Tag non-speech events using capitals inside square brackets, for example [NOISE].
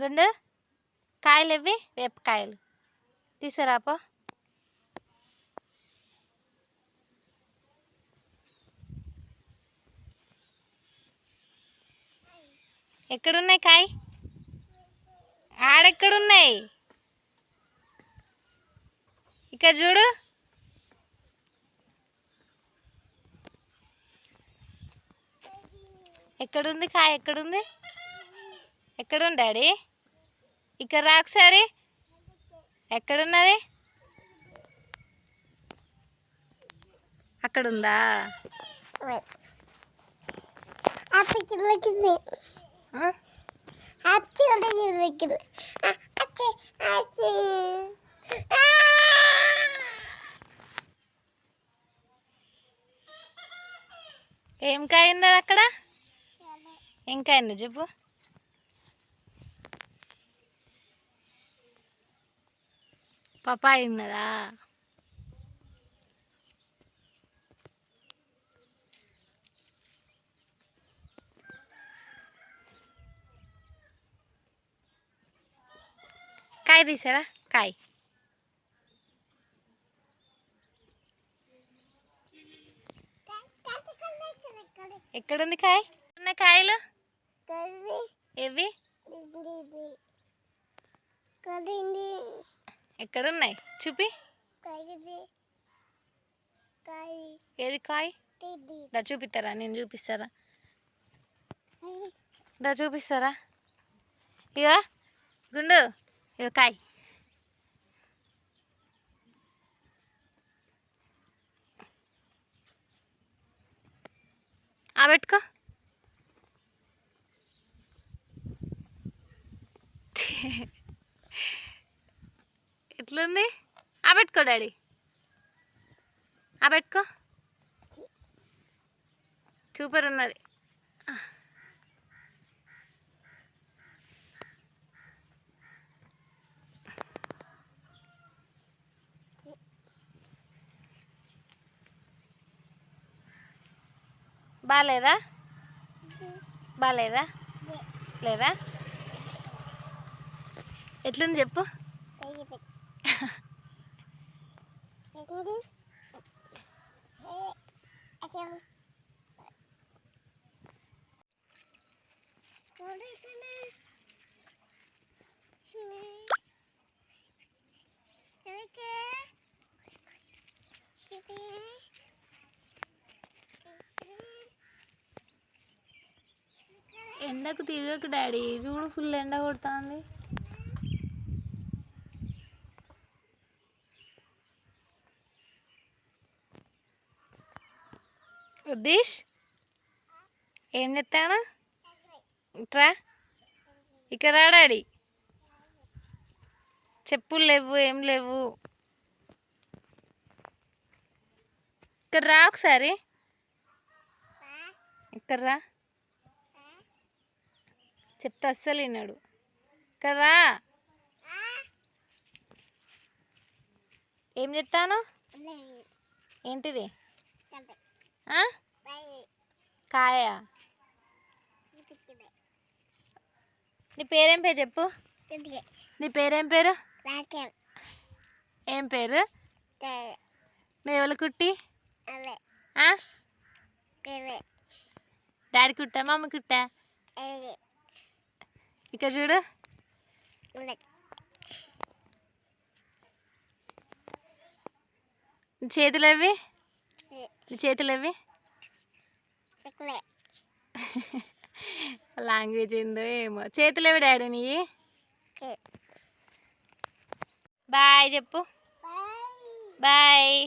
గుండు. కాయలు ఇవి వేపకాయలు తీసుకురాపో ఎక్కడున్నాయి కాయ? ఆడెక్కడున్నాయి? ఇక్కడ చూడు. ఎక్కడుంది కాయ? ఎక్కడుంది? ఎక్కడుంది డాడీ? ఇక్కడ రా ఒకసారి ఎక్కడున్నది? అక్కడుందా? ఏం కాయ ఉన్నది అక్కడ? ఏం కాయ ఉన్నది చెప్పు. పపాయి ఉన్నదా? కాయ తీసారా? కాయ. ఎక్కడుంది కాయ? ఉన్న కాయలు? కది ఎక్కడున్నాయి? చూపి. ఏది కాయ? దా చూపిస్తారా? నేను చూపిస్తారా? దా చూపిస్తారా? ఇక గుండు. ఇక కాయ్. ఆ పెట్టుకో. [LAUGHS] ఎట్లుంది? ఆ పెట్టుకో డాడీ. ఆ పెట్టుకో సూపర్ ఉన్నది బాగాలేదా బాగాలేదా లేదా? ఎట్లుంది చెప్పు. ఎండకు తిరగకు డాడీ. చూడు ఫుల్ ఎండ కొడుతుంది. ఉద్దీష్ ఏం చెప్తాను ఇట్రా ఇక్కడ రా డాడీ చెప్పులు లేవు ఏం లేవు ఇక్కడ రా ఒకసారి ఇక్కడ రా చెప్తే అస్సలు విన్నాడు ఇక్కడ రా ఏం చెప్తాను ఏంటిది? కాయ? నీ పేరేం పేరు చెప్పు. నీ పేరేం పేరు? ఏం పేరు? మేవల కుట్టి? డాడీ కుట్టా? మమ్మ కుట్టా? ఇక చూడు. చేతులు అవి నీ చేతులు అవి [LAUGHS] లాంగ్వేజ్ ఏందో ఏమో. చేతులు అవి డాడీ నీ బాయ్ చెప్పు. బాయ్.